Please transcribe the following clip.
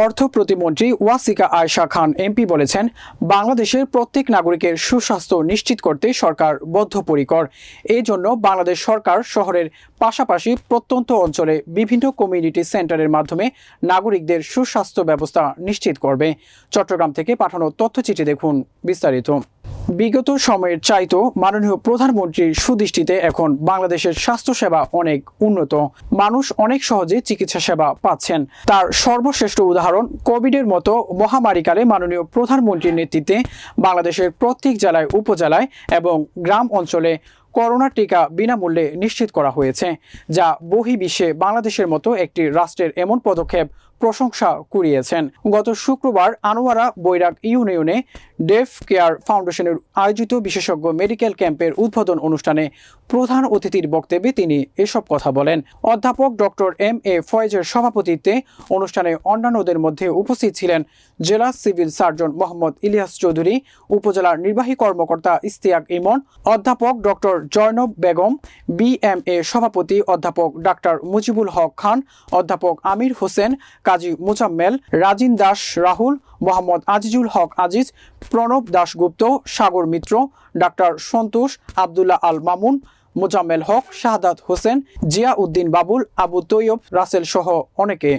অর্থ প্রতিমন্ত্রী ওয়াসিকা আয়শা খান এমপি বলেছেন, বাংলাদেশের প্রত্যেক নাগরিকের সুস্বাস্থ্য নিশ্চিত করতে সরকার বদ্ধপরিকর। এই জন্য বাংলাদেশ সরকার শহরের পাশাপাশি প্রত্যন্ত অঞ্চলে বিভিন্ন কমিউনিটি সেন্টারের মাধ্যমে নাগরিকদের সুস্বাস্থ্য ব্যবস্থা নিশ্চিত করবে। চট্টগ্রাম থেকে পাঠানো তথ্যচিঠি দেখুন বিস্তারিত। বিগত সময়ের চাইতো মাননীয় প্রধানমন্ত্রীর সুদৃষ্টিতে এখন বাংলাদেশের স্বাস্থ্যসেবা অনেক উন্নত। মানুষ অনেক সহজে চিকিৎসা সেবা পাচ্ছেন। তার সর্বশ্রেষ্ঠ উদাহরণ কোভিডের মতো মহামারীকালে মাননীয় প্রধানমন্ত্রীর নেতৃত্বে বাংলাদেশের প্রত্যেক জেলায়, উপজেলায় এবং গ্রাম অঞ্চলে করোনা টিকা বিনামূল্যে নিশ্চিত করা হয়েছে, যা বহির্বিশ্বে বাংলাদেশের মতো একটি রাষ্ট্রের এমন পদক্ষেপ প্রশংসা কুড়িয়েছেন। গত শুক্রবার আনোয়ারা বৈরাগ ইউনিয়নে ডেফ কেয়ার ফাউন্ডেশনের আয়োজিত বিশেষজ্ঞ মেডিকেল ক্যাম্পের উদ্বোধন অনুষ্ঠানে প্রধান অতিথির বক্তব্যে তিনি এসব কথা বলেন। অধ্যাপক ডক্টর এম এ ফয়েজের সভাপতিত্বে অনুষ্ঠানে অন্যান্যদের মধ্যে উপস্থিত ছিলেন জেলা সিভিল সার্জন মোহাম্মদ ইলিয়াস চৌধুরী, উপজেলার নির্বাহী কর্মকর্তা ইস্তিয়াক ইমন, অধ্যাপক ডক্টর জয়নব বেগম বিএমএ সভাপতি অধ্যাপক ডাক্তার মুজিবুল হক খান, অধ্যাপক আমির হোসেন, কাজী মুজাম্মেল, রাজিন দাস রাহুল, মোহাম্মদ আজিজুল হক আজিজ, প্রণব দাশগুপ্ত, সাগর মিত্র, ডাক্তার সন্তোষ, আবদুল্লাহ আল মামুন, মোজাম্মেল হক, শাহাদাত হোসেন জিয়া উদ্দিন বাবুল, আবু তৈয়ব, রাসেল সহ অনেকে।